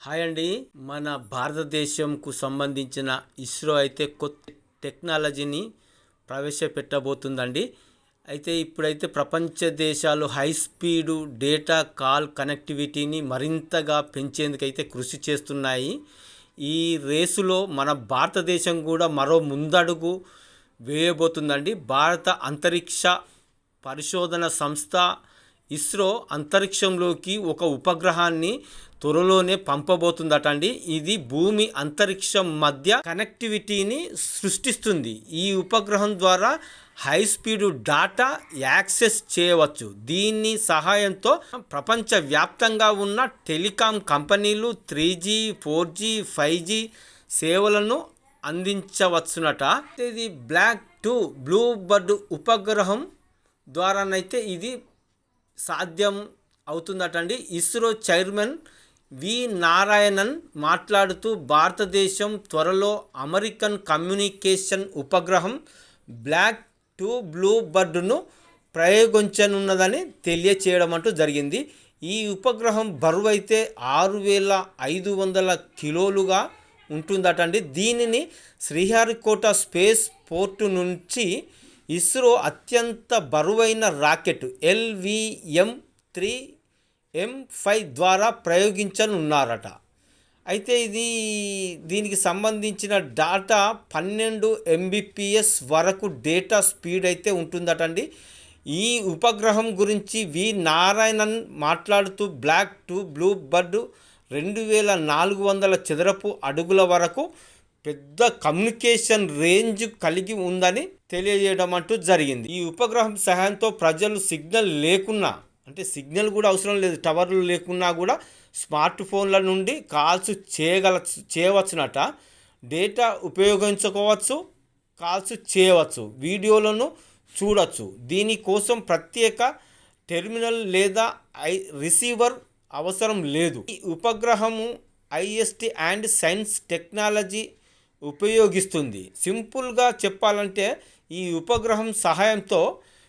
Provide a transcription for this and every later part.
Hi అండి. మన భారతదేశంకు సంబంధించిన ఇస్రో అయితే కొత్త టెక్నాలజీని ప్రవేశపెట్టబోతుందండి. అయితే ఇప్పుడైతే ప్రపంచ దేశాలు హై స్పీడు డేటా కాల్ కనెక్టివిటీని మరింతగా పెంచేందుకైతే కృషి చేస్తున్నాయి. ఈ రేసులో మన భారతదేశం కూడా మరో ముందడుగు వేయబోతుందండి. భారత అంతరిక్ష పరిశోధన సంస్థ ఇస్రో అంతరిక్షంలోకి ఒక ఉపగ్రహాన్ని త్వరలోనే పంపబోతుందట అండి. ఇది భూమి అంతరిక్షం మధ్య కనెక్టివిటీని సృష్టిస్తుంది. ఈ ఉపగ్రహం ద్వారా హై స్పీడ్ డాటా యాక్సెస్ చేయవచ్చు. దీని సహాయంతో ప్రపంచవ్యాప్తంగా ఉన్న టెలికాం కంపెనీలు three G four G five G సేవలను అందించవచ్చునట. ఇది బ్లాక్ టు బ్లూ బర్డ్ ఉపగ్రహం ద్వారానైతే ఇది సాధ్యం అవుతుందటండి. ISRO chairman V. నారాయణన్ మాట్లాడుతూ భారతదేశం త్వరలో అమెరికన్ కమ్యూనికేషన్ ఉపగ్రహం బ్లాక్ టు బ్లూ బర్డ్ను ప్రయోగించనున్నదని తెలియచేయడం అంటూ జరిగింది. ఈ ఉపగ్రహం బరువు అయితే ఆరు వేల ఐదు వందల కిలోలుగా ఉంటుందటండి. దీనిని శ్రీహరికోట స్పేస్ పోర్టు నుంచి ఇస్రో అత్యంత బరువైన rocket LVM three M five ద్వారా ప్రయోగించనున్నారట. అయితే ఇది దీనికి సంబంధించిన డాటా పన్నెండు ఎంబీపీఎస్ వరకు డేటా స్పీడ్ అయితే ఉంటుందటండి. ఈ ఉపగ్రహం గురించి వి నారాయణన్ మాట్లాడుతూ బ్లాక్ టు బ్లూ బర్డ్ రెండు వేల నాలుగు వందల చదరపు అడుగుల వరకు పెద్ద కమ్యూనికేషన్ రేంజ్ కలిగి ఉందని తెలియజేయడం అంటూ జరిగింది. ఈ ఉపగ్రహం సహాయంతో ప్రజలు సిగ్నల్ లేకున్నా అంటే సిగ్నల్ కూడా అవసరం లేదు టవర్లు లేకున్నా కూడా స్మార్ట్ ఫోన్ల నుండి కాల్స్ చేయగల చేయవచ్చునట. డేటా ఉపయోగించుకోవచ్చు కాల్స్ చేయవచ్చు వీడియోలను చూడవచ్చు దీనికోసం ప్రత్యేక టెర్మినల్ లేదా ఐ రిసీవర్ అవసరం లేదు. ఈ ఉపగ్రహము ఐఎస్టి అండ్ సైన్స్ టెక్నాలజీ ఉపయోగిస్తుంది. సింపుల్గా చెప్పాలంటే ఈ ఉపగ్రహం సహాయంతో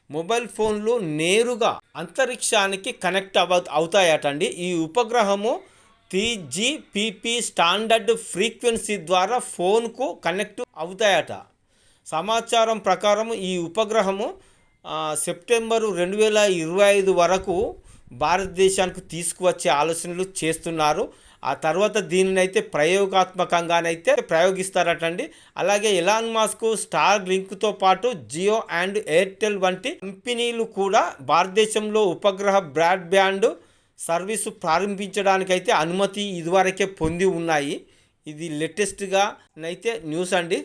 మొబైల్ ఫోన్లు నేరుగా అంతరిక్షానికి కనెక్ట్ అవ అవుతాయటండి. ఈ ఉపగ్రహము టీజీపీపీ స్టాండర్డ్ ఫ్రీక్వెన్సీ ద్వారా ఫోన్కు కనెక్ట్ అవుతాయట. సమాచారం ప్రకారం ఈ ఉపగ్రహము సెప్టెంబరు రెండు వేల ఇరవై ఐదు వరకు భారతదేశానికి తీసుకువచ్చే ఆలోచనలు చేస్తున్నారు. ఆ తర్వాత దీనిని అయితే ప్రయోగాత్మకంగానైతే ప్రయోగిస్తారటండి. అలాగే ఎలాన్ మాస్క్ స్టార్ లింక్తో పాటు జియో అండ్ ఎయిర్టెల్ వంటి కంపెనీలు కూడా భారతదేశంలో ఉపగ్రహ బ్రాడ్బ్యాండ్ సర్వీసు ప్రారంభించడానికైతే అనుమతి ఇదివరకే పొంది ఉన్నాయి. ఇది లేటెస్ట్గా అయితే న్యూస్ అండి.